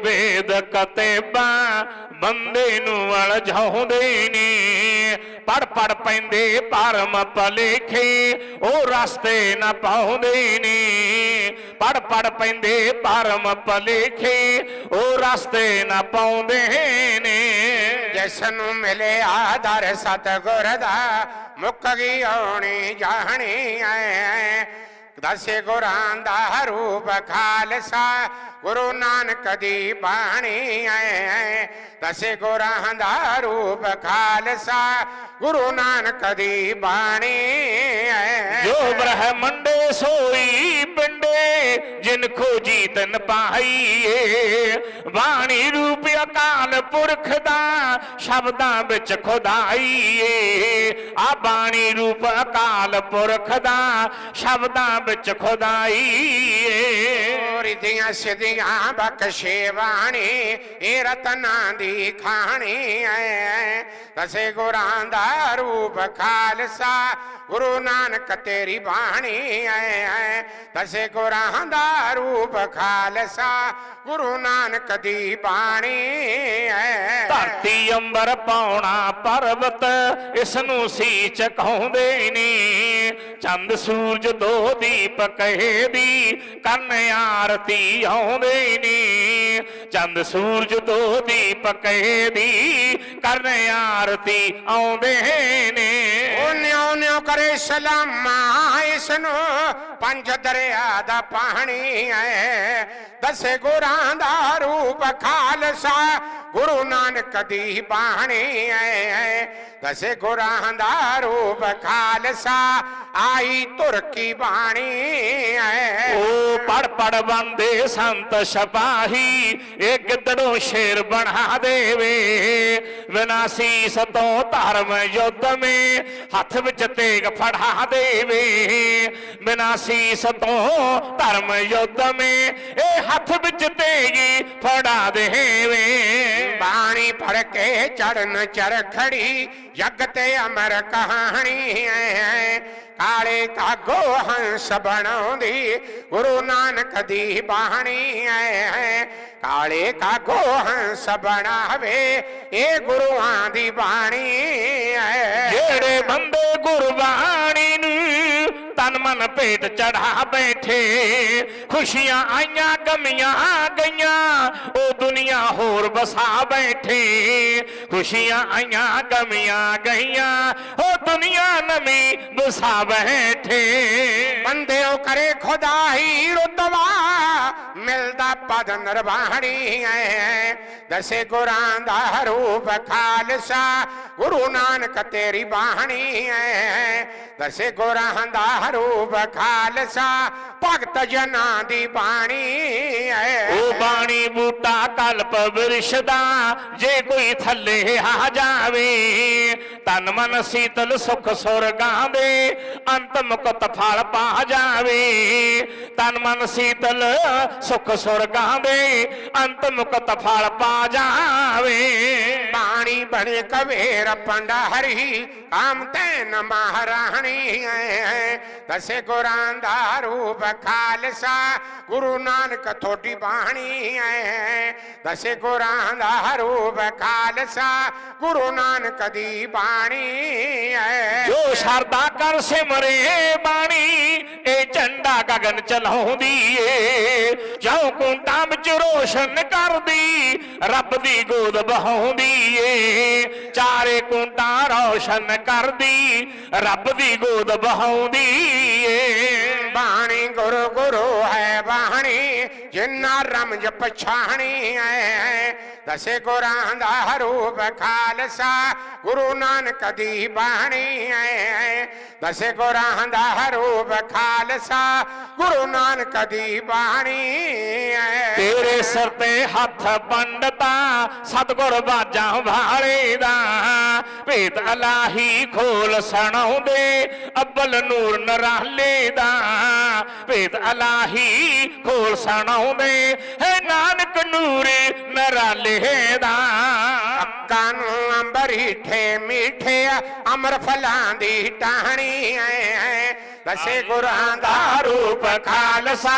ਵੇਦ ਕਤੇਬਾਂ ਬੰਦੇ ਨੂੰ ਅਲਝਾਉਂਦੇ ਨੇ। ਪੜ ਪੜ ਪੈਂਦੇ ਪਰਮ ਭਲੇਖੇ, ਉਹ ਰਸਤੇ ਨਾ ਪਾਉਂਦੇ ਨੇ। ਪੜ ਪੜ ਪੈਂਦੇ ਪਰਮ ਭਲੇਖੇ, ਉਹ ਰਸਤੇ ਨਾ ਪਾਉਂਦੇ ਨੇ। ਜਿਸ ਨੂੰ ਮਿਲੇ ਆਦਰ ਸਤਗੁਰ ਦਾ, ਮੁੱਕ ਗਈ ਆਉਣੀ ਜਾਣੀ ਐ। ਦਸੇ ਗੁਰਾਂ ਦਾ ਰੂਪ ਖਾਲਸਾ ਗੁਰੂ ਨਾਨਕ ਦੀ ਬਾਣੀ ਐ ਦਸੇ ਗੁਰਾਂ ਦਾ ਰੂਪ ਖਾਲਸਾ ਗੁਰੂ ਨਾਨਕ ਦੀ ਬਾਣੀ ਐ ਜੋ ਬ੍ਰਹਮੰਡੇ ਸੋਈ ਪਿੰਡੇ ਜਿਨ ਖੋਜੀ ਤਨ ਪਾਈਏ ਬਾਣੀ ਰੂਪ ਅਕਾਲ ਪੁਰਖ ਦਾ ਸ਼ਬਦਾਂ ਵਿੱਚ ਖੁਦਾਈ ਏ। ਆ ਬਾਣੀ ਰੂਪ ਅਕਾਲ ਪੁਰਖ ਦਾ ਸ਼ਬਦਾਂ ਵਿੱਚ ਖੁਦਾਈਏ ਰਿਧੀਆਂ ਸਿਧੀਆਂ ਬਖਸ਼ੇ ਬਾਣੀ, ਇਹ ਰਤਨਾਂ ਦੀ ਖਾਣੀ ਐ। ਦਸੇ ਗੁਰਾਂ ਦਾ ਰੂਪ ਖਾਲਸਾ, ਗੁਰੂ ਨਾਨਕ ਤੇਰੀ ਬਾਣੀ ਐ। ਤਸੇ ਗੁਰਾਂ ਦਾ ਰੂਪ ਖਾਲਸਾ, ਗੁਰੂ ਨਾਨਕ ਦੀ ਬਾਣੀ ਧਰਤੀ ਅੰਬਰ ਪਾਉਣਾ ਪਰਬਤ ਇਸ ਨੂੰ ਸੀਚ ਕਹਾਉਂਦੇ ਨੇ। ਚੰਦ ਸੂਰਜ ਦੋ ਦੀਪ ਕਹੇ ਦੀ, ਕੰਨ ਆਰਤੀ ਆਉਂਦੇ ਨੇ। ਚੰਦ ਸੂਰਜ ਦੋ ਦੀਪ ਕਹੇ ਦੀ ਕਰਨ ਆਰਤੀ ਆਉਂਦੇ ਨੇ। ਉਹ ਨਿਉ ਨਿਉ ਕਰੇ ਸਲਾਮਾਂ ਇਸ ਨੂੰ ਪੰਜ ਦਰਿਆ ਦਾ ਪਾਣੀ ਐ। ਦਸੇ ਗੁਰਾਂ ਦਾ ਰੂਪ ਖਾਲਸਾ ਗੁਰੂ ਨਾਨਕ ਦੀ ਬਾਣੀ ਐ। ਦਸੇ ਗੁਰਾਂ ਦਾ ਰੂਪ ਖਾਲਸਾ ਆਈ ਤੁਰ ਕੀ ਬਾਣੀ ਐ। ਉਹ ਪੜ ਪੜ ਸੰਤ ਸਿਪਾਹੀ ਇਹ ਗਿੱਦੜੋਂ ਸ਼ੇਰ ਬਣਾ ਦੇਵੇ। ਵਿਨਾਸੀ ਸਤੋਂ ਧਰਮ ਯੁੱਧ ਮੇ ਹੱਥ ਵਿੱਚ ਤੇਗ ਫੜਾ ਦੇਵੇ। ਵਿਨਾਸੀ ਸਤੋਂ ਧਰਮ ਯੁੱਧ ਮੇ ਇਹ ਹੱਥ ਵਿੱਚ ਤੇਗੀ ਫੜਾ ਦੇਵੇ। ਬਾਣੀ ਫੜ ਕੇ ਚੜਨ ਚਰਖੜੀ ਜਗ ਤੇ ਅਮਰ ਕਹਾਣੀ ਹੈ ਕਾਲੇ ਕਾਗੋ ਹੰਸ ਬਣਾਉਂਦੀ, ਗੁਰੂ ਨਾਨਕ ਦੀ ਬਾਣੀ ਹੈ ਕਾਲੇ ਕਾਗੋ ਹੰਸ ਬਣਾਵੇ ਇਹ ਗੁਰੂਆਂ ਦੀ ਬਾਣੀ ਹੈ ਜਿਹੜੇ ਬੰਦੇ ਗੁਰਬਾਣੀ ਨੂੰ ਤਨ ਮਨ ਭੇਟ ਚੜਾ ਬੈਠੇ, ਖੁਸ਼ੀਆਂ ਆਈਆਂ, ਗਮੀਆਂ ਗਈਆਂ, ਉਹ ਦੁਨੀਆ ਹੋਰ ਵਸਾ ਬੈਠੇ। ਖੁਸ਼ੀਆਂ ਆਈਆਂ, ਗਮੀਆਂ ਗਈਆਂ, ਉਹ ਦੁਨੀਆ ਨਵੀਂ ਬਸਾ ਬੈਠੇ। ਬੰਦੇ ਉਹ ਕਰੇ ਖੁਦਾਈ ਰੁਤਬਾ ਮਿਲਦਾ ਪਦ ਨਿਰਵਾਣੀ ਐ। ਦਸੇ ਗੁਰਾਂ ਦਾ ਰੂਪ ਖਾਲਸਾ, ਗੁਰੂ ਨਾਨਕ ਤੇਰੀ ਬਾਣੀ ਐ। ਦਸੇ ਗੁਰਾਂ ਦਾ ਰੂਪ ਖਾਲਸਾ ਭਗਤ ਜਨਾਂ ਦੀ ਬਾਣੀ ਐ। ਉਹ ਬਾਣੀ ਬੂਟਾ ਕਲਪ ਵਿਰਸ਼ ਦਾ ਜੇ ਕੋਈ ਥੱਲੇ ਆ ਜਾਵੇ ਤਨ ਮਨ ਸੀਤਲ ਸੁਖ ਸੁਰਗਾਂ ਦੇ, ਅੰਤ ਮੁਕਤ ਫਲ ਪਾ ਜਾਵੇ। ਤਨ ਮਨ ਸੀਤਲ ਸੁਖ ਸੁਰਗਾਂ ਦੇ, ਅੰਤ ਮੁਕਤ ਫਲ ਪਾ ਜਾਵੇ। ਬਾਣੀ ਬਣੇ ਕਵੇਰ ਪੰਡਾਰੀ ਕਾਮ ਤੈਨ ਮਹਾਰਾਣੀ ਐ। ਦਸੇ ਗੁਰਾਂ ਦਾ ਰੂਪ ਖਾਲਸਾ, ਗੁਰੂ ਨਾਨਕ ਥੋਡੀ ਬਾਣੀ ਐ। ਦਸੇ ਗੁਰਾਂ ਦਾ ਰੂਪ ਖਾਲਸਾ, ਗੁਰੂ ਨਾਨਕ ਦੀ ਬਾਣੀ ਐ। ਜੋ ਸ਼ਰਦਾ ਕਰ ਸਿਮਰੇ ਬਾਣੀ, ਇਹ ਝੰਡਾ ਗਗਨ ਚਲਾਉਂਦੀ ਏ। ਜੋ ਕੁੰਟਾਂ ਵਿੱਚ ਰੋਸ਼ਨ ਕਰਦੀ, ਰੱਬ ਦੀ ਗੋਦ ਬਹਾਉਂਦੀ ਏ। ਚਾਰੇ ਕੁੰਟਾਂ ਰੋਸ਼ਨ ਕਰਦੀ, ਰੱਬ ਦੀ ਗੋਦ ਬਹਾਉਂਦੀ ਏ। ਬਾਣੀ ਗੁਰੂ ਗੁਰੂ ਹੈ ਬਾਣੀ, ਜਿੰਨਾ ਰਮਜ ਪਛਾਣੀ ਐ। ਦਸੇ ਗੁਰਾਂ ਦਾ ਰੂਪ ਖਾਲਸਾ, ਗੁਰੂ ਨਾਨਕ ਦੀ ਬਾਣੀ ਐ। ਦਸੇ ਗੁਰਾਂ ਦਾ ਰੂਪ ਖਾਲਸਾ ਗੁਰੂ ਨਾਨਕ ਦੀ ਬਾਣੀ ਐ। ਤੇਰੇ ਸਿਰ ਤੇ ਹੱਥ ਪੰਡਤਾ ਸਤਗੁਰ ਬਾਜਾਂ ਵਾਲੇ ਦਾ ਭੇਤ ਅਲਾਹੀ ਖੋਲ ਸੁਣਾਉਂਦੇ ਅੱਬਲ ਨੂਰ ਨਰਾਲੇ ਦਾ ਭੇਤ ਅਲਾਹੀ ਖੋਲ ਸੁਣਾਉਂਦੇ ਹੈ ਨਾਨਕ ਨੂਰ ਨਰਾਲੇ ਦਾ ਅੱਕਾਂ ਨੂੰ ਅੰਬਰੀਠੇ ਮਿੱਠੇ ਅਮਰ ਫਲਾਂ ਦੀ ਟਾਹਣੀ ਐ। ਦਸੇ ਗੁਰਾਂ ਦਾ ਰੂਪ ਖਾਲਸਾ,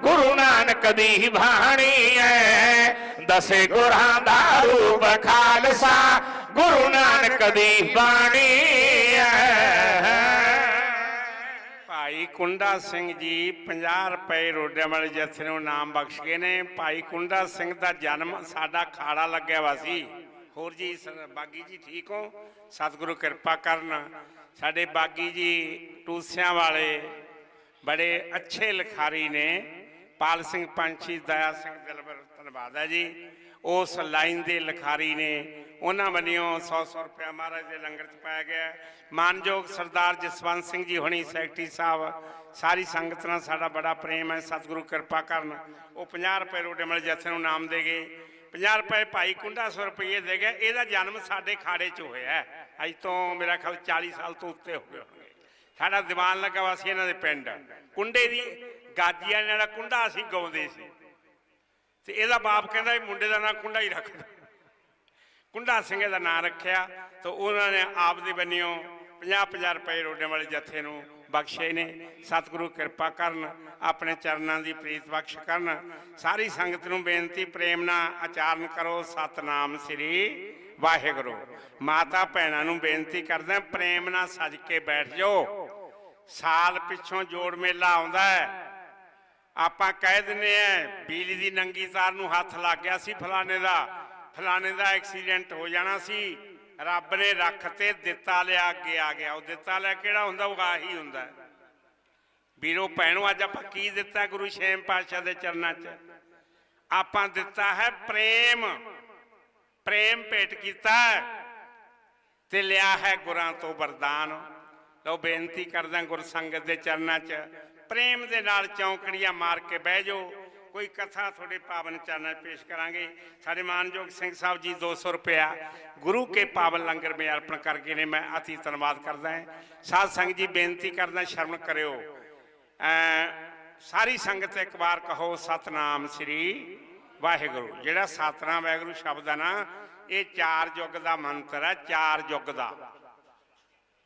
ਗੁਰੂ ਨਾਨਕ ਦੀ ਬਾਣੀ ਐ। ਦਸੇ ਗੁਰਾਂ ਦਾ ਰੂਪ ਖਾਲਸਾ, ਗੁਰੂ ਨਾਨਕ ਦੀ ਬਾਣੀ ਹੈ ਭਾਈ ਕੁੰਡਾ ਸਿੰਘ ਜੀ 50 ਰੁਪਏ ਰੋਡਿਆਂ ਵਾਲੇ ਜਥੇ ਨੂੰ ਨਾਮ ਬਖਸ਼ ਗਏ ਨੇ। ਭਾਈ ਕੁੰਡਾ ਸਿੰਘ ਦਾ ਜਨਮ ਸਾਡਾ ਖਾੜਾ ਲੱਗਿਆ ਵਾ ਸੀ। ਹੋਰ ਜੀ ਬਾਗੀ ਜੀ ਠੀਕ ਹੋ? ਸਤਿਗੁਰੂ ਕਿਰਪਾ ਕਰਨ। ਸਾਡੇ ਬਾਗੀ ਜੀ ਟੂਸਿਆਂ ਵਾਲੇ ਬੜੇ ਅੱਛੇ ਲਿਖਾਰੀ ਨੇ। ਪਾਲ ਸਿੰਘ ਪੰਛੀ, ਦਇਆ ਸਿੰਘ ਦਿਲਬਰ, ਧੰਨਵਾਦ ਹੈ ਜੀ। ਉਸ ਲਾਈਨ ਦੇ ਲਿਖਾਰੀ ਨੇ। ਉਹਨਾਂ ਵੱਲੋਂ 100 100 ਰੁਪਇਆ ਮਹਾਰਾਜ ਦੇ ਲੰਗਰ ਚ ਪਾਇਆ ਗਿਆ ਮਾਨਯੋਗ ਸਰਦਾਰ ਜਸਵੰਤ ਸਿੰਘ ਜੀ ਹੁਣੀ, ਸੈਕਟਰੀ ਸਾਹਿਬ, ਸਾਰੀ ਸੰਗਤ ਨਾਲ ਸਾਡਾ ਬੜਾ ਪ੍ਰੇਮ ਹੈ। ਸਤਿਗੁਰੂ ਕਿਰਪਾ ਕਰਨ ਉਹ 50 ਰੁਪਏ ਰੋਡੇ ਮਿਲ ਜਥੇ ਨੂੰ ਨਾਮ ਦੇ ਗਏ। 50 ਰੁਪਏ ਭਾਈ ਕੁੰਡਾ 100 ਰੁਪਏ ਦੇ ਗਏ। ਇਹਦਾ ਜਨਮ ਸਾਡੇ ਖਾੜੇ 'ਚ ਹੋਇਆ ਅੱਜ ਤੋਂ ਮੇਰਾ ਖਿਆਲ 40 ਸਾਲ ਤੋਂ ਉੱਤੇ ਹੋ ਗਏ ਸਾਡਾ ਦੀਵਾਨ ਲੱਗਾ ਵਾ ਸੀ ਇਹਨਾਂ ਦੇ ਪਿੰਡ। ਕੁੰਡੇ ਦੀ ਗਾਜੀ ਵਾਲੇ ਨਾਲ ਕੁੰਡਾ ਅਸੀਂ ਗਾਉਂਦੇ ਸੀ। ਤੇ ਇਹਦਾ ਬਾਪ ਕਹਿੰਦਾ ਵੀ ਮੁੰਡੇ ਦਾ ਨਾਂ ਕੁੰਡਾ ਹੀ ਰੱਖ ਕੁੰਡਾ ਸਿੰਘ ਦਾ ਨਾਂ ਰੱਖਿਆ ਤਾਂ ਉਹਨਾਂ ਨੇ ਆਪ ਦੇ ਬੰਨਿਓ 50-50 ਰੁਪਏ ਰੋਡੇ ਵਾਲੇ ਜੱਥੇ ਨੂੰ ਬਖਸ਼ੇ ਨੇ। ਸਤਿਗੁਰੂ ਕਿਰਪਾ ਕਰਨ, ਆਪਣੇ ਚਰਨਾਂ ਦੀ ਪ੍ਰੀਤ ਬਖਸ਼ ਕਰਨ। ਸਾਰੀ ਸੰਗਤ ਨੂੰ ਬੇਨਤੀ, ਪ੍ਰੇਮ ਨਾਲ ਆਚਾਰਨ ਕਰੋ। ਸਤਨਾਮ ਸ੍ਰੀ ਵਾਹਿਗੁਰੂ। ਮਾਤਾ ਭੈਣਾਂ ਨੂੰ ਬੇਨਤੀ ਕਰਦਾ ਪ੍ਰੇਮ ਨਾਲ ਸੱਜ ਕੇ ਬੈਠ ਜਾਓ। ਸਾਲ ਪਿੱਛੋਂ ਜੋੜ ਮੇਲਾ ਆਉਂਦਾ ਹੈ। ਆਪਾਂ ਕਹਿ ਦਿੰਨੇ ਆ ਬਿਜਲੀ ਦੀ ਨੰਗੀ ਤਾਰ ਨੂੰ ਹੱਥ ਲੱਗ ਗਿਆ ਸੀ ਫਲਾਣੇ ਦਾ। ਫਲਾਣੇ ਦਾ ਐਕਸੀਡੈਂਟ ਹੋ ਜਾਣਾ ਸੀ। ਰੱਬ ਨੇ ਰੱਖ ਤੇ ਦਿੱਤਾ ਲਿਆ, ਅੱਗੇ ਆ ਗਿਆ। ਉਹ ਦਿੱਤਾ ਲਿਆ ਕਿਹੜਾ ਹੁੰਦਾ? ਉਹ ਆਹੀ ਹੁੰਦਾ। ਵੀਰੋ, ਭੈਣੋ, ਅੱਜ ਆਪਾਂ ਕੀ ਦਿੱਤਾ ਗੁਰੂ ਸ਼ੇਮ ਪਾਤਸ਼ਾਹ ਦੇ ਚਰਨਾਂ 'ਚ? ਆਪਾਂ ਦਿੱਤਾ ਹੈ ਪ੍ਰੇਮ। ਪ੍ਰੇਮ ਭੇਟ ਕੀਤਾ ਤੇ ਲਿਆ ਹੈ ਗੁਰਾਂ ਤੋਂ ਵਰਦਾਨ। ਲਓ, ਬੇਨਤੀ ਕਰਦਾ ਗੁਰ ਸੰਗਤ ਦੇ ਚਰਨਾਂ 'ਚ, ਪ੍ਰੇਮ ਦੇ ਨਾਲ ਚੌਂਕੜੀਆਂ ਮਾਰ ਕੇ ਬਹਿ ਜਾਓ। ਕੋਈ ਕਥਾ ਤੁਹਾਡੇ ਪਾਵਨ ਚਰਨਾਂ 'ਚ ਪੇਸ਼ ਕਰਾਂਗੇ। ਸਾਡੇ ਮਾਨਯੋਗ ਸਿੰਘ ਸਾਹਿਬ ਜੀ 200 ਰੁਪਇਆ ਗੁਰੂ ਕੇ ਪਾਵਨ ਲੰਗਰ ਮੇ ਅਰਪਣ ਕਰਕੇ ਨੇ, ਮੈਂ ਅਤੀ ਧੰਨਵਾਦ ਕਰਦਾ ਹਾਂ। ਸਾਧ ਸੰਗਤ ਜੀ, ਬੇਨਤੀ ਕਰਦਾ ਸ਼ਰਮ ਕਰਿਓ। ਸਾਰੀ ਸੰਗਤ ਇੱਕ ਵਾਰ ਕਹੋ, ਸਤਨਾਮ ਸ੍ਰੀ ਵਾਹਿਗੁਰੂ। ਜਿਹੜਾ ਸਤਨਾਮ ਵਾਹਿਗੁਰੂ ਸ਼ਬਦ ਆ ਨਾ, ਇਹ ਚਾਰ ਯੁੱਗ ਦਾ ਮੰਤਰ ਹੈ ਚਾਰ ਯੁੱਗ ਦਾ।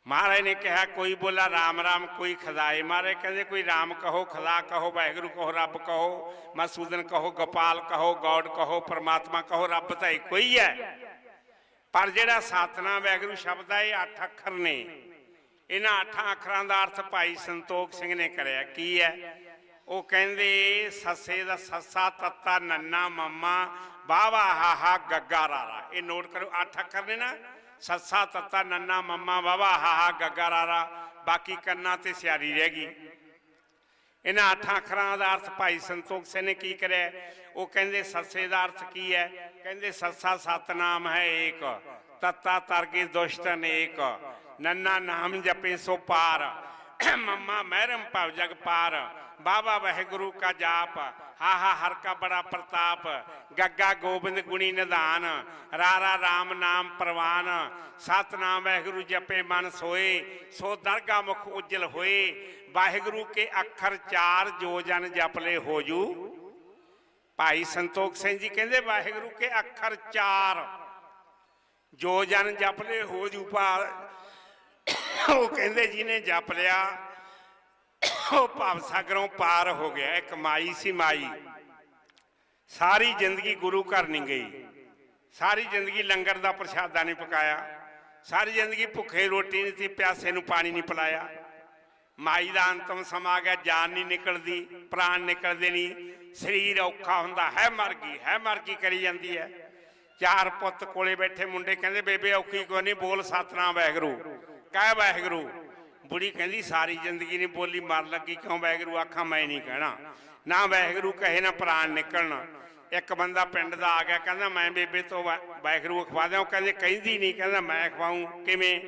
ਮਹਾਰਾਜ ਨੇ ਕਿਹਾ, ਕੋਈ ਬੋਲਾ ਰਾਮ ਰਾਮ, ਕੋਈ ਖਦਾਏ ਮਹਾਰਾਜ ਕਹਿੰਦੇ, ਕੋਈ ਰਾਮ ਕਹੋ ਖਦਾ ਕਹੋ, ਵਾਹਿਗੁਰੂ ਕਹੋ, ਰੱਬ ਕਹੋ, ਮਸੂਦਨ ਕਹੋ, ਗੋਪਾਲ ਕਹੋ, ਗੋਡ ਕਹੋ, ਪਰਮਾਤਮਾ ਕਹੋ, ਰੱਬ ਤਾਂ ਇੱਕੋ ਹੀ ਹੈ। ਪਰ ਜਿਹੜਾ ਸਤਨਾਮ ਵਾਹਿਗੁਰੂ ਸ਼ਬਦ ਹੈ ਇਹ ਅੱਠ ਅੱਖਰ ਨੇ। ਇਹਨਾਂ ਅੱਠਾਂ ਅੱਖਰਾਂ ਦਾ ਅਰਥ ਭਾਈ ਸੰਤੋਖ ਸਿੰਘ ਨੇ ਕਰਿਆ। ਕੀ ਹੈ? ਉਹ ਕਹਿੰਦੇ, ਸੱਸੇ ਦਾ ਸੱਸਾ, ਤੱਤਾ, ਨੰਨਾ, ਮੰਮਾ ਬਾਵਾ ਹਾਹਾ ਗੱਗਾ, ਰਾਰਾ। ਇਹ ਨੋਟ ਕਰੋ, ਅੱਠ ਅੱਖਰ ਨੇ ਨਾ। ਸੱਸਾ ਤੱਤਾ ਨੰਨਾ ਮੰਮਾ ਬਾਵਾ ਹਾਹਾ ਗੱਗਾ ਬਾਕੀ ਕੰਨਾਂ ਤੇ ਸਿਆਰੀ ਰਹਿ ਗਈ। ਇਹਨਾਂ ਅੱਠਾਂ ਅੱਖਰਾਂ ਦਾ ਅਰਥ ਭਾਈ ਸੰਤੋਖ ਸਿੰਘ ਨੇ ਕੀ ਕਰਿਆ? ਉਹ ਕਹਿੰਦੇ, ਸੱਸੇ ਦਾ ਅਰਥ ਕੀ ਹੈ? ਕਹਿੰਦੇ, ਸੱਸਾ ਸਤਨਾਮ ਹੈ ਏਕ, ਤੱਤਾ ਤਰਗੇ ਦੁਸ਼ਟ ਏਕ, ਨੰਨਾ ਨਾਮ ਜਪੇ ਸੋ ਪਾਰ ਮੰਮਾ, ਮਹਿਰਮ ਭਵ ਜਗ ਪਾਰ। ਬਾਬਾ ਵਾਹਿਗੁਰੂ ਕਾ ਜਾਪ। ਹਾ ਹਾ, ਹਰ ਕਾ ਬੜਾ ਪ੍ਰਤਾਪ। ਗੱਗਾ ਗੋਬਿੰਦ ਗੁਣੀ ਨਿਧਾਨ। ਰਾਰਾ RAM ਨਾਮ ਪ੍ਰਵਾਨ। ਸਤਨਾਮ ਵਾਹਿਗੁਰੂ ਜਪੇ ਮਨ ਸੋਏ। ਸੋ ਦਰਗਾ ਮੁਖ ਉਜਲ ਹੋਏ। ਵਾਹਿਗੁਰੂ ਕੇ ਅੱਖਰ ਚਾਰ ਜੋ ਜਨ ਜਪਲੇ ਹੋ ਜੂ ਭਾਈ ਸੰਤੋਖ ਸਿੰਘ ਜੀ ਕਹਿੰਦੇ, ਵਾਹਿਗੁਰੂ ਕੇ ਅੱਖਰ ਚਾਰ ਜੋ ਜਨ ਜਪਲੇ ਹੋ ਜੂ ਪਾਰ ਉਹ ਕਹਿੰਦੇ ਜਿਹਨੇ ਜਪ ਲਿਆ। ਉਹ ਭਾਵ ਸਾਗਰੋਂ ਪਾਰ ਹੋ ਗਿਆ। ਇੱਕ ਮਾਈ ਸੀ ਮਾਈ। ਸਾਰੀ ਜ਼ਿੰਦਗੀ ਗੁਰੂ ਘਰ ਨਹੀਂ ਗਈ। ਸਾਰੀ ਜ਼ਿੰਦਗੀ ਲੰਗਰ ਦਾ ਪ੍ਰਸ਼ਾਦਾ ਨਹੀਂ ਪਕਾਇਆ। ਸਾਰੀ ਜ਼ਿੰਦਗੀ ਭੁੱਖੇ ਰੋਟੀ ਨਹੀਂ ਸੀ, ਪਿਆਸੇ ਨੂੰ ਪਾਣੀ ਨਹੀਂ ਪਿਲਾਇਆ। ਮਾਈ ਦਾ ਅੰਤਮ ਸਮਾਂ ਗਿਆ। ਜਾਨ ਨਹੀਂ ਨਿਕਲਦੀ, ਪ੍ਰਾਣ ਨਿਕਲਦੇ ਨਹੀਂ। ਸਰੀਰ ਔਖਾ ਹੁੰਦਾ, ਹੈ ਮਰ ਗਈ ਹੈ ਮਰ ਗਈ ਕਰੀ ਜਾਂਦੀ ਹੈ। ਚਾਰ ਪੁੱਤ ਕੋਲੇ ਬੈਠੇ ਮੁੰਡੇ ਕਹਿੰਦੇ, ਬੇਬੇ ਔਖੀ ਕੋਈ ਨਹੀਂ? ਬੋਲ ਸਤਨਾਮ ਵਾਹਿਗੁਰੂ ਕਹਿ ਵਾਹਿਗੁਰੂ, ਬੁੜੀ ਕਹਿੰਦੀ ਸਾਰੀ ਜ਼ਿੰਦਗੀ ਨਹੀਂ ਬੋਲੀ ਮਰ ਲੱਗੀ, ਕਿਉਂ ਵਾਹਿਗੁਰੂ? ਆਖਾਂ, ਮੈਂ ਨਹੀਂ ਕਹਿਣਾ। ਨਾ ਵਾਹਿਗੁਰੂ ਕਹੇ, ਨਾ ਪ੍ਰਾਣ ਨਿਕਲਣਾ। ਇੱਕ ਬੰਦਾ ਪਿੰਡ ਦਾ ਆ ਗਿਆ, ਕਹਿੰਦਾ, ਮੈਂ ਬੇਬੇ ਤੋਂ ਵਾਹਿਗੁਰੂ ਖਵਾ ਦਿਆਂ ਉਹ ਕਹਿੰਦੇ, ਕਹਿੰਦੀ ਨਹੀਂ, ਕਹਿੰਦਾ, ਮੈਂ ਖਵਾਉਂ ਕਿਵੇਂ?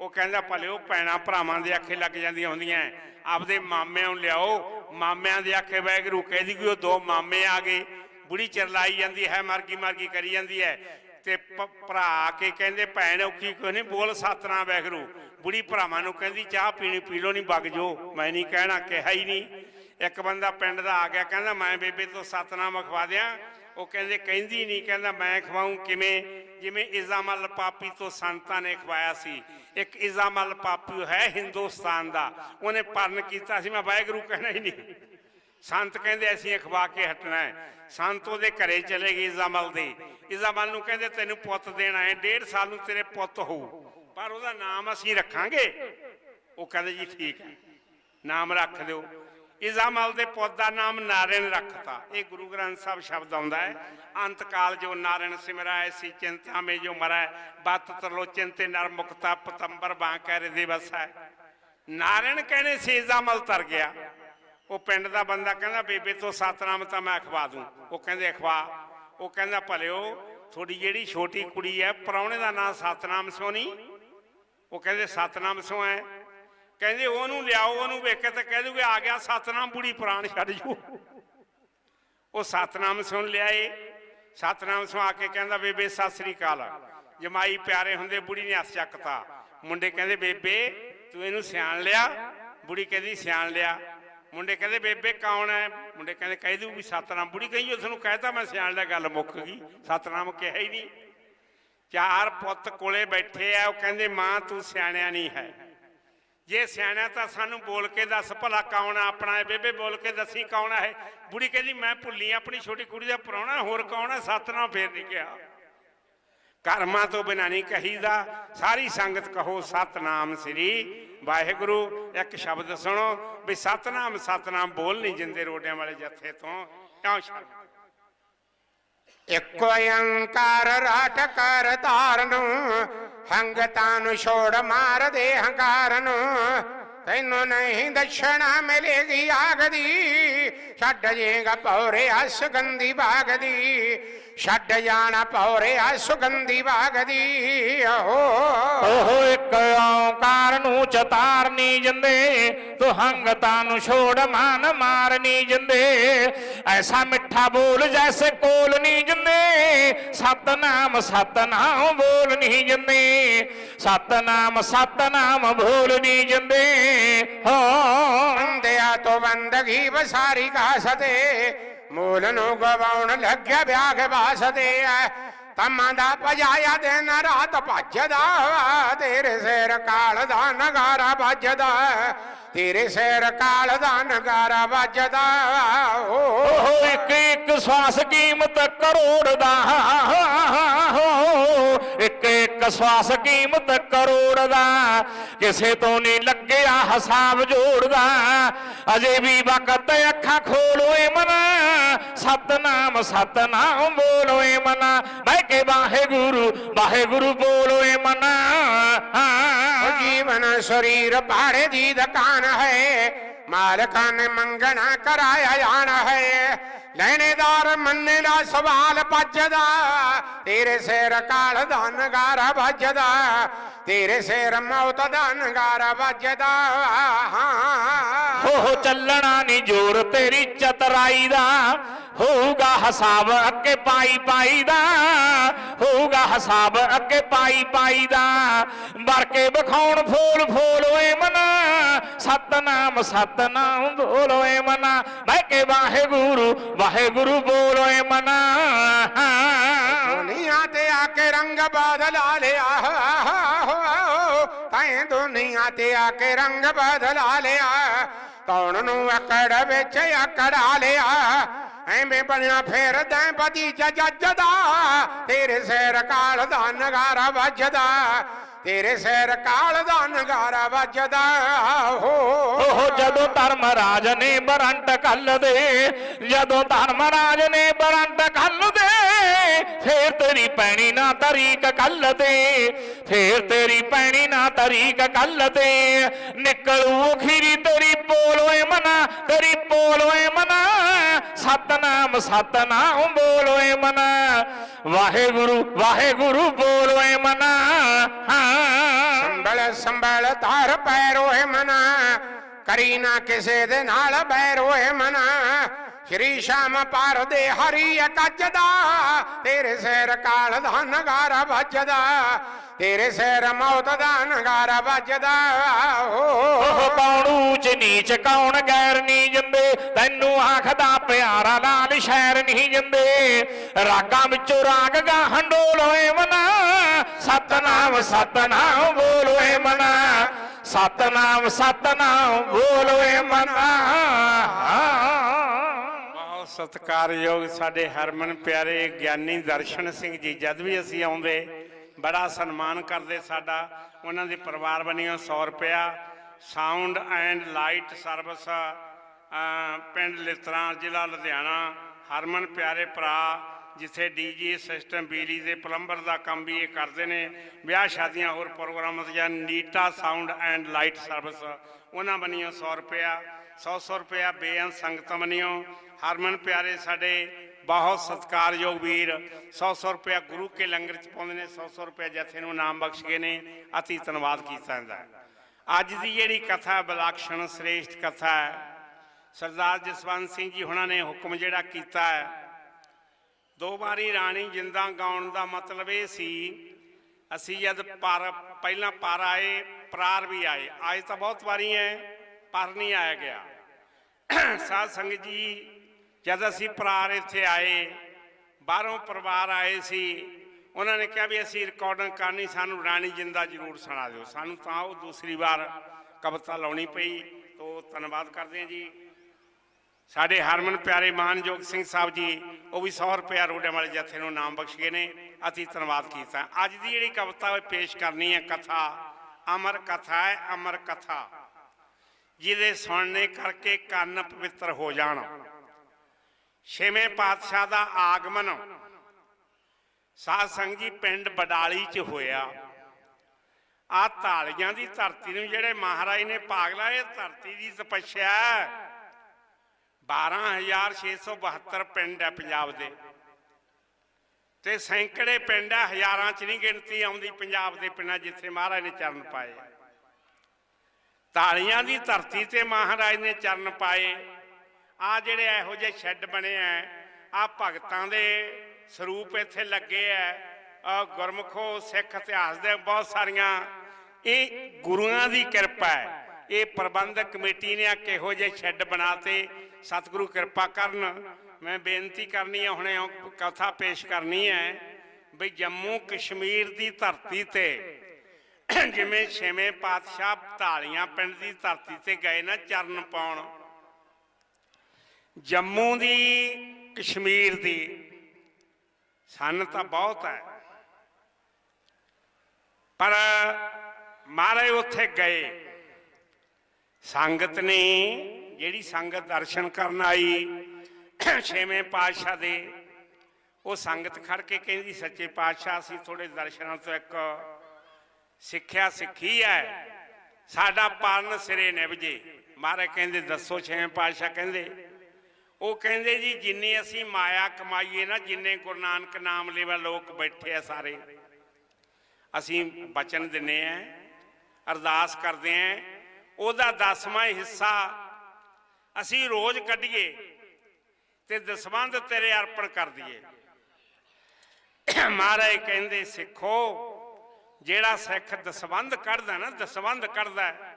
ਉਹ ਕਹਿੰਦਾ ਭਲੇ ਉਹ ਭੈਣਾਂ ਭਰਾਵਾਂ ਦੇ ਅੱਖੇ ਲੱਗ ਜਾਂਦੀਆਂ ਹੁੰਦੀਆਂ। ਆਪਦੇ ਮਾਮਿਆਂ ਨੂੰ ਲਿਆਓ। ਮਾਮਿਆਂ ਦੇ ਆਖੇ ਵਾਹਿਗੁਰੂ ਕਹਿੰਦੀ ਕਿ ਉਹ ਦੋ ਮਾਮੇ ਆ ਗਏ। ਬੁੜੀ ਚਰਲਾਈ ਜਾਂਦੀ ਹੈ, ਮਰਗੀ ਮਰਗੀ ਕਰੀ ਜਾਂਦੀ ਹੈ। ਤੇ ਭਰਾ ਆ ਕੇ ਕਹਿੰਦੇ, ਭੈਣ ਔਖੀ ਕੋਈ ਨਹੀਂ? ਬੋਲ ਸਤਨਾਮ ਵਾਹਿਗੁਰੂ। ਬੁੜੀ ਭਰਾਵਾਂ ਨੂੰ ਕਹਿੰਦੀ, ਚਾਹ ਪੀਣੀ, ਪੀ ਲੋ ਨਹੀਂ ਵਗ ਜੋ ਮੈਂ ਨਹੀਂ ਕਹਿਣਾ, ਕਿਹਾ ਹੀ ਨਹੀਂ। ਇੱਕ ਬੰਦਾ ਪਿੰਡ ਦਾ ਆ ਗਿਆ, ਕਹਿੰਦਾ, ਮੈਂ ਬੇਬੇ ਤੋਂ ਸਤਨਾਮ ਅਖਵਾ ਦਿਆਂ। ਉਹ ਕਹਿੰਦੇ, ਕਹਿੰਦੀ ਨਹੀਂ, ਕਹਿੰਦਾ, ਮੈਂ ਖਵਾਉਂ ਕਿਵੇਂ? ਜਿਵੇਂ ਇਜ਼ਾਮਲ ਪਾਪੀ ਤੋਂ ਸੰਤਾਂ ਨੇ ਖਵਾਇਆ ਸੀ। ਇੱਕ ਇਜ਼ਾਮਲ ਪਾਪੀ ਹੈ ਹਿੰਦੁਸਤਾਨ ਦਾ। ਉਹਨੇ ਪਰਨ ਕੀਤਾ ਸੀ, ਮੈਂ ਵਾਹਿਗੁਰੂ ਕਹਿਣਾ ਹੀ ਨਹੀਂ। ਸੰਤ ਕਹਿੰਦੇ, ਅਸੀਂ ਅਖਵਾ ਕੇ ਹਟਣਾ ਹੈ। ਸੰਤ ਉਹਦੇ ਘਰੇ ਚਲੇ ਗਏ ਇਜ਼ਾਮਲ ਦੇ। ਇਜ਼ਾਮਲ ਨੂੰ ਕਹਿੰਦੇ, ਤੈਨੂੰ ਪੁੱਤ ਦੇਣਾ ਹੈ, ਡੇਢ ਸਾਲ ਨੂੰ ਤੇਰੇ ਪੁੱਤ ਹੋਊ। ਪਰ ਉਹਦਾ ਨਾਮ ਅਸੀਂ ਰੱਖਾਂਗੇ। ਉਹ ਕਹਿੰਦੇ ਜੀ ਠੀਕ ਹੈ। ਨਾਮ ਰੱਖ ਦਿਓ। ਇਜ਼ਾਮਲ ਦੇ ਪੁੱਤ ਦਾ ਨਾਮ ਨਾਰਾਇਣ ਰੱਖਤਾ। ਇਹ ਗੁਰੂ ਗ੍ਰੰਥ ਸਾਹਿਬ ਸ਼ਬਦ ਆਉਂਦਾ ਹੈ। ਅੰਤ ਕਾਲ ਜੋ ਨਾਰਾਇਣ ਸਿਮਰਾ ਸੀ ਚਿੰਤਾ ਮੇ ਜੋ ਮਰੈ, ਬਤ ਤਰਲੋਚਨ ਤੇ ਨਰ ਮੁਕਤਾ, ਪਤੰਬਰ ਬਾਂ ਕਹਿ ਰਿਦੇ ਵਸੈ। ਨਾਰਾਇਣ ਕਹਿੰਦੇ ਸੀ, ਇਜ਼ਾਮਲ ਤਰ ਗਿਆ। ਉਹ ਪਿੰਡ ਦਾ ਬੰਦਾ ਕਹਿੰਦਾ, ਬੇਬੇ ਤੋਂ ਸਤਨਾਮ ਤਾਂ ਮੈਂ ਅਖਵਾ ਦੂੰ। ਉਹ ਕਹਿੰਦੇ ਅਖਵਾ ਉਹ ਕਹਿੰਦਾ, ਭਲਿਓ, ਤੁਹਾਡੀ ਜਿਹੜੀ ਛੋਟੀ ਕੁੜੀ ਹੈ, ਪ੍ਰਾਹੁਣੇ ਦਾ ਨਾਂ ਸਤਨਾਮ ਸੋਨੀ। ਉਹ ਕਹਿੰਦੇ ਸਤਨਾਮ ਸੋ ਹੈ ਕਹਿੰਦੇ ਉਹਨੂੰ ਲਿਆਓ, ਉਹਨੂੰ ਵੇਖ ਕੇ ਤੇ ਕਹਿ ਦੂਗੇ, ਆ ਗਿਆ ਸਤਨਾਮ ਬੁੜੀ ਪ੍ਰਾਣ ਛੱਡ ਜੂ। ਉਹ ਸਤਨਾਮ ਸੁਣ ਲਿਆਏ। ਸਤਨਾਮ ਸੁਣ ਆ ਕੇ ਕਹਿੰਦਾ, ਬੇਬੇ, ਸਤਿ ਸ੍ਰੀ ਅਕਾਲ। ਜਮਾਈ ਪਿਆਰੇ ਹੁੰਦੇ ਬੁੜੀ ਨੇ ਹੱਥ ਚੱਕਤਾ। ਮੁੰਡੇ ਕਹਿੰਦੇ, ਬੇਬੇ, ਤੂੰ ਇਹਨੂੰ ਸਿਆਣ ਲਿਆ। ਬੁੜੀ ਕਹਿੰਦੀ, ਸਿਆਣ ਲਿਆ। ਮੁੰਡੇ ਕਹਿੰਦੇ, ਬੇਬੇ, ਕੌਣ ਹੈ ਮੁੰਡੇ ਕਹਿੰਦੇ, ਕਹਿ ਦੂ ਵੀ ਸਤਨਾਮ। ਬੁੜੀ ਕਹੀ ਉਸ ਨੂੰ ਕਹਿਤਾ, ਮੈਂ ਸਿਆਣ ਲਿਆ, ਗੱਲ ਮੁੱਕ ਗਈ। ਸਤਨਾਮ ਕਿਹਾ ਹੀ ਨਹੀਂ। ਚਾਰ ਪੁੱਤ ਕੋਲੇ ਬੈਠੇ ਆ, ਉਹ ਕਹਿੰਦੇ, ਮਾਂ, ਤੂੰ ਸਿਆਣਿਆ ਨਹੀਂ ਹੈ। ਜੇ ਸਿਆਣਾ ਤਾਂ ਸਾਨੂੰ ਬੋਲ ਕੇ ਦੱਸ, ਭਲਾ ਕੌਣ ਆ ਆਪਣਾ? ਹੈ ਬੇਬੇ ਬੋਲ ਕੇ ਦੱਸੀ ਕੌਣ ਹੈ ਬੁੜੀ ਕਹਿੰਦੀ, ਮੈਂ ਭੁੱਲੀ ਆਪਣੀ ਛੋਟੀ ਕੁੜੀ ਦਾ ਪ੍ਰਾਹੁਣਾ, ਹੋਰ ਕੌਣ ਹੈ ਸਤਨਾਮ ਫੇਰ ਨਹੀਂ ਕਿਹਾ ਕਰਮਾਂ ਤੋਂ ਬਿਨਾ ਨਹੀਂ ਕਹੀਦਾ। ਸਾਰੀ ਸੰਗਤ ਕਹੋ, ਸਤਨਾਮ ਸ੍ਰੀ ਵਾਹਿਗੁਰੂ। ਇੱਕ ਸ਼ਬਦ ਸੁਣੋ ਵੀ ਸਤਨਾਮ ਸਤਨਾਮ ਬੋਲ ਨਹੀਂ ਜਿੰਦੇ ਰੋਡਿਆਂ ਵਾਲੇ ਜੱਥੇ ਤੋਂ। ਕਿਉਂ ਸ਼ਰਮ? ਇੱਕ ਓੰਕਾਰ ਰਾਟ ਕਰ ਧਾਰਨ, ਹੰਗਤਾਂ ਨੂੰ ਛੋੜ ਮਾਰ ਦੇ ਹੰਕਾਰ ਤੈਨੂੰ ਨਹੀਂ ਦਛਣਾ ਮਿਲੇਗੀ ਆਗ ਦੀ ਛੱਡ ਜੇਗਾ ਪੌਰੇ ਆ ਸੁਗੰਧੀ ਬਾਗ ਦੀ ਛੱਡ ਜਾਣਾ ਪੌਰੇ ਆ ਸੁਗੰਧੀ ਬਾਗ ਦੀ ਓਹੋ, ਇੱਕ ਓੰਕਾਰ ਨੂੰ ਚਤਾਰਨੀ ਜੰਦੇ, ਤੂੰ ਹੰਗਤਾਂ ਨੂੰ ਛੋੜ ਮਾਨ ਮਾਰਨੀ ਜੰਦੇ। ਐਸਾ ਮਿੱਠਾ ਬੋਲ ਜੈਸੇ ਕੋਲ ਨਹੀਂ ਜੰਦੇ ਸਤਨਾਮ ਸਤਨਾਮ ਬੋਲ ਨਹੀਂ ਜੰਦੇ ਸਤਨਾਮ ਸਤਨਾਮ ਬੋਲ ਨਹੀਂ ਜੰਦੇ ਹੋ ਬੰਦਿਆ ਤੋਂ ਬੰਦਗੀ ਵਸਾਰੀ ਕਾਸਦੇ ਮੂਲ ਨੂੰ ਗਵਾਉਣ ਲੱਗਿਆ ਵਿਆਹ ਵਾਸਦੇ ਐ। ਤਮਾਂ ਦਾ ਭਜਾਇਆ ਦਿਨ ਰਾਤ ਭੱਜਦਾ ਤੇਰੇ ਸਿਰ ਕਾਲ ਦਾ ਨਗਾਰਾ ਵੱਜਦਾ। ਤੇਰੇ ਸਿਰ ਕਾਲ ਦਾ ਨਗਾਰਾ ਵੱਜਦਾ। ਓ ਇੱਕ ਇੱਕ ਸਵਾਸ ਕੀਮਤ ਕਰੋੜ ਦਾ। ਇੱਕ ਇੱਕ ਸਵਾਸ ਕੀਮਤ ਕਰੋੜ ਦਾ ਕਿਸੇ ਤੋਂ ਨਹੀਂ ਲੱਗਿਆ ਹਿਸਾਬ ਜੋੜਦਾ। ਅਜੇ ਵੀ ਵਕਤ ਅੱਖਾਂ ਖੋਲੋਏ ਮਨ। ਸਤਨਾਮ ਸਤਨਾਮ ਬੋਲੋਏ ਮਨ। ਮੈਂ ਕੇ ਵਾਹਿਗੁਰੂ ਵਾਹਿਗੁਰੂ ਬੋਲੋਏ ਮਨ। ਉਹ ਜੀਵਨ ਸਰੀਰ ਭਾੜੇ ਦੀ ਦੁਕਾਨ ਹੈ। ਮਾਲਕਾਂ ਨੇ ਮੰਗਣਾ ਕਰਾਇਆ ਜਾਣਾ ਹੈ। ਲੈਣੇਦਾਰ ਮੰਨੇ ਦਾ ਸਵਾਲ ਭੱਜਦਾ, ਤੇਰੇ ਸਿਰ ਕਾਲ ਦਾ ਨਗਾਰਾ ਵੱਜਦਾ, ਤੇਰੇ ਸਿਰ ਮੌਤ ਦਾ ਨਗਾਰਾ ਵੱਜਦਾ। ਹਾਂ ਹੋ ਚੱਲਣਾ ਨਹੀਂ ਜੋਰ ਤੇਰੀ ਚਤਰਾਈ ਦਾ, ਹੋਊਗਾ ਹਿਸਾਬ ਅੱਗੇ ਪਾਈ ਪਾਈ ਦਾ, ਹੋਊਗਾ ਹਿਸਾਬ ਅੱਗੇ ਪਾਈ ਪਾਈ ਦਾ, ਵਰ ਕੇ ਵਿਖਾਉਣ ਫੋਲ ਫੋਲ ਓਏ ਮਨਾ। ਸਤਨਾਮ ਸਤਨਾਮ ਬੋਲੋਏ ਮਨਾ। ਮੈਂ ਕੇ ਵਾਹਿਗੁਰੂ ਵਾਹਿਗੁਰੂ ਬੋਲੋਏ ਮਨਾ। ਦੁਨੀਆ ਤੇ ਆ ਕੇ ਰੰਗ ਬਦਲਾ ਲਿਆ। ਤੈਂ ਦੁਨੀਆ ਤੇ ਆ ਕੇ ਰੰਗ ਬਦਲਾ ਲਿਆ। ਕੌਣ ਨੂੰ ਅਕੜ ਵਿੱਚ ਅਕੜਾ ਲਿਆ। ਐਵੇਂ ਬਣਿਆ ਫੇਰਦਾ ਬਦੀ ਜੱਜਦਾ। ਤੇਰੇ ਸਿਰ ਕਾਲ ਦਾ ਨਗਾਰਾ ਵੱਜਦਾ। ਤੇਰੇ ਸਿਰ ਕਾਲ ਦਾ ਨਗਾਰਾ ਵੱਜਦਾ। ਹੋ ਉਹ ਜਦੋਂ ਧਰਮ ਰਾਜ ਨੇ ਬਰੰਟ ਕੱਲ ਦੇ, ਜਦੋਂ ਧਰਮ ਰਾਜ ਨੇ ਬਰੰਟ ਕੱਲ ਦੇ ਫੇਰ ਤੇਰੀ ਪੈਣੀ ਨਾ ਤਰੀਕ ਕੱਲ ਦੇ ਫੇਰ ਤੇਰੀ ਪੈਣੀ ਨਾ ਤਰੀਕ ਕੱਲ ਦੇ ਨਿਕਲੂ ਖੀਰੀ ਤੇਰੀ ਪੋਲੋਏ ਮਨਾ, ਤੇਰੀ ਪੋਲੋਏ ਮਨਾ। ਸਤਨਾਮ ਸਤਨਾਮ ਬੋਲੋਏ ਮਨਾ। ਵਾਹਿਗੁਰੂ ਵਾਹਿਗੁਰੂ ਬੋਲੋਏ ਮਨਾ। ਹਾਂ। ਸੰਭਲ ਸੰਭਲ, ਧਰ ਪੈਰੋਏ ਮਨਾ। ਕਰੀ ਨਾ ਕਿਸੇ ਦੇ ਨਾਲ ਬੈਰੋਏ ਮਨਾ। ਸ਼੍ਰੀ ਸ਼ਾਮ ਪਰ ਦੇ ਹਰੀ ਕੱਜਦਾ ਤੇਰੇ ਸਿਰ ਕਾਲ ਦਾ ਨਗਾਰਾ ਵੱਜਦਾ, ਤੇਰੇ ਸਿਰ ਮੌਤ ਦਾ ਨਗਾਰਾ ਵੱਜਦਾ। ਉਹ ਓ ਕੌਣ ਨੀਚ, ਕੌਣ ਗੈਰ ਨਹੀਂ ਜੰਦੇ ਤੈਨੂੰ ਆਖਦਾ ਪਿਆਰਾ ਲਾਲ ਸ਼ਹਿਰ ਨਹੀਂ ਜੰਦੇ ਰਾਗਾਂ ਵਿੱਚੋਂ ਰਾਗ ਗਾ ਹੰਡੋਲੋਏ ਮਨਾ, ਸਤਨਾਮ ਸਤਨਾਮ ਬੋਲੋਏ ਮਨਾ, ਸਤਨਾਮ ਸਤਨਾਮ ਬੋਲੋਏ ਮਨਾ। ਸਤਿਕਾਰਯੋਗ ਸਾਡੇ ਹਰਮਨ ਪਿਆਰੇ ਗਿਆਨੀ ਦਰਸ਼ਨ ਸਿੰਘ ਜੀ, ਜਦ ਵੀ ਅਸੀਂ ਆਉਂਦੇ, ਬੜਾ ਸਨਮਾਨ ਕਰਦੇ ਸਾਡਾ। ਉਹਨਾਂ ਦੇ ਪਰਿਵਾਰ ਬਣੀਓ 100 ਰੁਪਇਆ ਸਾਊਂਡ ਐਂਡ ਲਾਈਟ ਸਰਵਿਸ ਪਿੰਡ ਲਿਤਰਾ, ਜ਼ਿਲ੍ਹਾ ਲੁਧਿਆਣਾ, ਹਰਮਨ ਪਿਆਰੇ ਭਰਾ, ਜਿੱਥੇ ਡੀਜੀ ਸਿਸਟਮ ਬਿਜਲੀ ਦੇ ਪਲੰਬਰ ਦਾ ਕੰਮ ਵੀ ਇਹ ਕਰਦੇ ਨੇ। ਵਿਆਹ ਸ਼ਾਦੀਆਂ ਹੋਰ ਪ੍ਰੋਗਰਾਮਾਂ ਤੇ ਜਾਂ Neeta sound and light service ਉਹਨਾਂ ਬਣੀਆਂ 100 ਰੁਪਇਆ 100 100 ਰੁਪਇਆ ਬੇਅੰਤ ਸੰਗਤਾਂ ਬਣੀਓ ਹਰਮਨ ਪਿਆਰੇ ਸਾਡੇ ਬਹੁਤ ਸਤਿਕਾਰਯੋਗ ਵੀਰ 100 100 ਰੁਪਇਆ ਗੁਰੂ ਕੇ ਲੰਗਰ ਚ ਪਾਉਂਦੇ ਨੇ 100 100 ਰੁਪਇਆ ਜਥੇ ਨੂੰ ਨਾਮ ਬਖਸ਼ ਗਏ ਨੇ, ਅਤੀ ਧੰਨਵਾਦ ਕੀਤਾ ਜਾਂਦਾ ਅੱਜ ਦੀ ਜਿਹੜੀ ਕਥਾ ਬਲਾਕਸ਼ਣ ਸ੍ਰੇਸ਼ਟ ਕਥਾ ਹੈ, ਸਰਦਾਰ ਜਸਵੰਤ ਸਿੰਘ ਜੀ ਹੁਣਾਂ ਨੇ ਹੁਕਮ ਜਿਹੜਾ ਕੀਤਾ ਹੈ, ਦੋ ਵਾਰੀ ਰਾਣੀ ਜਿੰਦਾ ਗਾਉਣ ਦਾ ਮਤਲਬ ਇਹ ਸੀ, ਅਸੀਂ ਜਦ ਪਰ, ਪਹਿਲਾਂ ਪਰ ਆਏ, ਪ੍ਰਾਰ ਵੀ ਆਏ ਆਏ ਤਾਂ ਬਹੁਤ ਵਾਰੀ ਹੈ, ਪਰ ਨਹੀਂ ਆਇਆ ਗਿਆ। ਸਾਧ ਸੰਗਤ ਜੀ ਜਦ ਅਸੀਂ ਪ੍ਰਾਰ ਇੱਥੇ ਆਏ, ਬਾਹਰੋਂ ਪਰਿਵਾਰ ਆਏ ਸੀ, ਉਹਨਾਂ ਨੇ ਕਿਹਾ ਵੀ ਅਸੀਂ ਰਿਕਾਰਡਿੰਗ ਕਰਨੀ, ਸਾਨੂੰ ਰਾਣੀ ਜਿੰਦਾ ਜ਼ਰੂਰ ਸੁਣਾ ਦਿਓ। ਸਾਨੂੰ ਤਾਂ ਉਹ ਦੂਸਰੀ ਵਾਰ ਕਵਿਤਾ ਲਾਉਣੀ ਪਈ, ਤੋਂ ਧੰਨਵਾਦ ਕਰਦੇ ਹਾਂ ਜੀ। ਸਾਡੇ ਹਰਮਨ ਪਿਆਰੇ ਮਾਨਯੋਗ ਸਿੰਘ ਸਾਹਿਬ ਜੀ, ਉਹ ਵੀ 100 ਰੁਪਇਆ ਰੋਡਿਆਂ ਵਾਲੇ ਜਥੇ ਨੂੰ ਨਾਮ ਬਖਸ਼ ਗਏ ਨੇ, ਅਸੀਂ ਧੰਨਵਾਦ ਕੀਤਾ। ਅੱਜ ਦੀ ਜਿਹੜੀ ਕਵਿਤਾ ਉਹ ਪੇਸ਼ ਕਰਨੀ ਹੈ ਕਥਾ, ਅਮਰ ਕਥਾ ਹੈ, ਅਮਰ ਕਥਾ। ਜਿਹਦੇ ਸੁਣਨੇ ਕਰਕੇ ਕੰਨ ਪਵਿੱਤਰ ਹੋ ਜਾਣ। ਛੇਵੇਂ ਪਾਤਸ਼ਾਹ ਦਾ ਆਗਮਨ। ਸਾਧ ਸੰਗ ਜੀ, ਪਿੰਡ ਬਡਾਲੀ ਚ ਹੋਇਆ। ਆ ਧਾਲੀਆਂ ਦੀ ਧਰਤੀ ਨੂੰ ਜਿਹੜੇ ਮਹਾਰਾਜ ਨੇ ਭਾਗ ਲਾਇਆ ਧਰਤੀ ਦੀ ਤਪੱਸਿਆ ਹੈ। 12672 ਪਿੰਡ ਹੈ ਪੰਜਾਬ ਦੇ। ਤੇ ਸੈਂਕੜੇ ਪਿੰਡ ਹੈ, ਹਜ਼ਾਰਾਂ ਚ ਨਹੀਂ ਗਿਣਤੀ ਆਉਂਦੀ ਪੰਜਾਬ ਦੇ ਪਿੰਡਾਂ ਜਿੱਥੇ ਮਹਾਰਾਜ ਨੇ ਚਰਨ ਪਾਏ। ਤਾਲੀਆਂ ਦੀ ਧਰਤੀ ਤੇ ਮਹਾਰਾਜ ਨੇ ਚਰਨ ਪਾਏ। ਆ ਜਿਹੜੇ ਇਹੋ ਜਿਹੇ ਸ਼ੈੱਡ ਬਣੇ ਆ ਆ ਭਗਤਾਂ ਦੇ ਸਰੂਪ ਇੱਥੇ ਲੱਗੇ ਆ ਆ ਗੁਰਮਖੋ ਸਿੱਖ ਇਤਿਹਾਸ ਦੇ ਬਹੁਤ ਸਾਰੀਆਂ। ਇਹ ਗੁਰੂਆਂ ਦੀ ਕਿਰਪਾ ਹੈ ਇਹ ਪ੍ਰਬੰਧਕ ਕਮੇਟੀ ਨੇ ਆ ਕਿਹੋ ਜਿਹੇ ਸ਼ੈੱਡ ਬਣਾਤੇ, ਸਤਿਗੁਰੂ ਕਿਰਪਾ ਕਰਨ। ਮੈਂ ਬੇਨਤੀ ਕਰਨੀ ਹੈ ਹੁਣੇ ਉਹ ਕਥਾ ਪੇਸ਼ ਕਰਨੀ ਹੈ ਵੀ ਜੰਮੂ ਕਸ਼ਮੀਰ ਦੀ ਧਰਤੀ ਤੇ, ਜਿਵੇਂ ਛੇਵੇਂ ਪਾਤਸ਼ਾਹ ਢਾਲੀਆਂ ਪਿੰਡ ਦੀ ਧਰਤੀ ਤੇ ਗਏ ਨਾ ਚਰਨ ਪਾਉਣ। ਜੰਮੂ ਦੀ, ਕਸ਼ਮੀਰ ਦੀ। ਸਨ ਤਾਂ ਬਹੁਤ ਹੈ। ਪਰ ਮਹਾਰਾਜ ਉੱਥੇ ਗਏ। ਸੰਗਤ ਨੇ ਜਿਹੜੀ ਸੰਗਤ ਦਰਸ਼ਨ ਕਰਨ ਆਈ, ਛੇਵੇਂ ਪਾਤਸ਼ਾਹ ਦੇ, ਉਹ ਸੰਗਤ ਖੜ ਕੇ ਕਹਿੰਦੀ, ਸੱਚੇ ਪਾਤਸ਼ਾਹ, ਅਸੀਂ ਥੋੜੇ ਦਰਸ਼ਨਾਂ ਤੋਂ ਇੱਕ ਸਿੱਖਿਆ ਸਿੱਖੀ ਹੈ। ਸਾਡਾ ਪਰਨ ਸਿਰੇ ਨਿਭਜੇ ਮਹਾਰਾਜ ਕਹਿੰਦੇ, ਦੱਸੋ, ਛੇਵੇਂ ਪਾਤਸ਼ਾਹ ਕਹਿੰਦੇ ਉਹ ਕਹਿੰਦੇ ਜੀ, ਜਿੰਨੇ ਅਸੀਂ ਮਾਇਆ ਕਮਾਈਏ ਨਾ, ਜਿੰਨੇ ਗੁਰੂ ਨਾਨਕ ਨਾਮ ਲੈਵਾ ਲੋਕ ਬੈਠੇ ਆ ਸਾਰੇ, ਅਸੀਂ ਬਚਨ ਦਿੰਨੇ ਆ, ਅਰਦਾਸ ਕਰਦੇ ਆ, ਉਹਦਾ ਦਸਵਾਂ ਹਿੱਸਾ ਅਸੀਂ ਰੋਜ਼ ਕੱਢੀਏ ਤੇ ਦਸਵੰਧ ਤੇਰੇ ਅਰਪਣ ਕਰ ਦਈਏ। ਮਹਾਰਾਜ ਕਹਿੰਦੇ, ਸਿੱਖੋ, ਜਿਹੜਾ ਸਿੱਖ ਦਸਵੰਧ ਕੱਢਦਾ ਨਾ, ਦਸਵੰਧ ਕੱਢਦਾ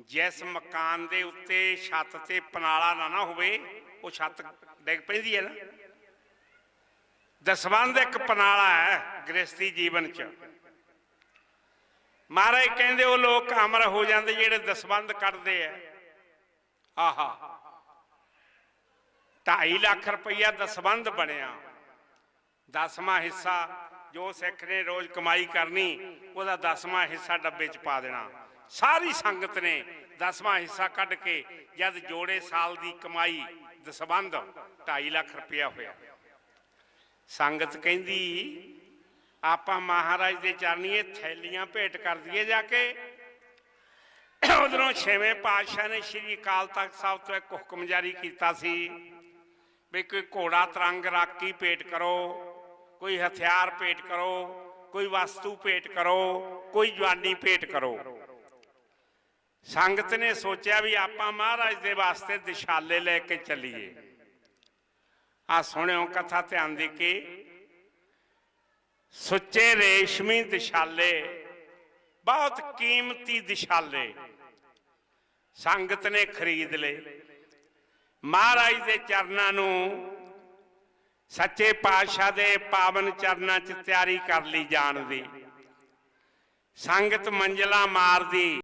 ਜਿਸ ਮਕਾਨ ਦੇ ਉੱਤੇ ਛੱਤ ਤੇ ਪਨਾਲਾ ਨਾ ਨਾ ਹੋਵੇ, ਉਹ ਛੱਤ ਡਿੱਗ ਪੈਂਦੀ ਹੈ ਨਾ। ਦਸਵੰਧ ਇੱਕ ਪਨਾਲਾ ਹੈ ਗ੍ਰਸਤੀ ਜੀਵਨ ਚ। ਮਹਾਰਾਜ ਕਹਿੰਦੇ ਉਹ ਲੋਕ ਅਮਰ ਹੋ ਜਾਂਦੇ ਜਿਹੜੇ ਦਸਵੰਧ ਕੱਢਦੇ ਆ। ਆਹਾ। 2.5 ਲੱਖ ਰੁਪਈਆ ਦਸਵੰਧ ਬਣਿਆ। ਦਸਵਾਂ ਹਿੱਸਾ ਜੋ ਸਿੱਖ ਨੇ ਰੋਜ਼ ਕਮਾਈ ਕਰਨੀ, ਉਹਦਾ ਦਸਵਾਂ ਹਿੱਸਾ ਡੱਬੇ 'ਚ ਪਾ ਦੇਣਾ। ਸਾਰੀ ਸੰਗਤ ਨੇ ਦਸਵਾਂ ਹਿੱਸਾ ਕੱਢ ਕੇ ਜਦ ਜੋੜੇ ਸਾਲ ਦੀ ਕਮਾਈ ਦਸਵੰਧ 2.5 ਲੱਖ ਰੁਪਇਆ ਹੋਇਆ। ਸੰਗਤ ਕਹਿੰਦੀ, ਆਪਾਂ ਮਹਾਰਾਜ ਦੇ ਚਰਨੀਏ ਥੈਲੀਆਂ ਭੇਟ ਕਰ ਦਈਏ ਜਾ ਕੇ। ਉਧਰੋਂ ਛੇਵੇਂ ਪਾਤਸ਼ਾਹ ਨੇ ਸ੍ਰੀ ਅਕਾਲ ਤਖਤ ਸਾਹਿਬ ਤੋਂ ਇੱਕ ਹੁਕਮ ਜਾਰੀ ਕੀਤਾ ਸੀ ਵੀ ਕੋਈ ਘੋੜਾ ਤਰੰਗ ਰਾਕੀ ਭੇਟ ਕਰੋ, ਕੋਈ ਹਥਿਆਰ ਭੇਟ ਕਰੋ, ਕੋਈ ਵਸਤੂ ਭੇਟ ਕਰੋ, ਕੋਈ ਜਵਾਨੀ ਭੇਟ ਕਰੋ। ਸੰਗਤ ਨੇ ਸੋਚਿਆ ਵੀ ਆਪਾਂ ਮਹਾਰਾਜ ਦੇ ਵਾਸਤੇ ਦਿਸ਼ਾਲੇ ਲੈ ਕੇ ਚੱਲੀਏ। ਆ ਸੁਣਿਓ ਕਥਾ ਧਿਆਨ ਦੀ ਕਿ। ਸੁੱਚੇ ਰੇਸ਼ਮੀ ਦਿਸ਼ਾਲੇ, ਬਹੁਤ ਕੀਮਤੀ ਦਿਸ਼ਾਲੇ। ਸੰਗਤ ਨੇ ਖਰੀਦ ਲਏ। ਮਹਾਰਾਜ ਦੇ ਚਰਨਾਂ ਨੂੰ ਸੱਚੇ ਪਾਤਸ਼ਾਹ ਦੇ ਪਾਵਨ ਚਰਨਾਂ 'ਚ ਤਿਆਰੀ ਕਰ ਲਈ ਜਾਣ ਦੀ। ਸੰਗਤ ਮੰਜ਼ਲਾ ਮਾਰਦੀ।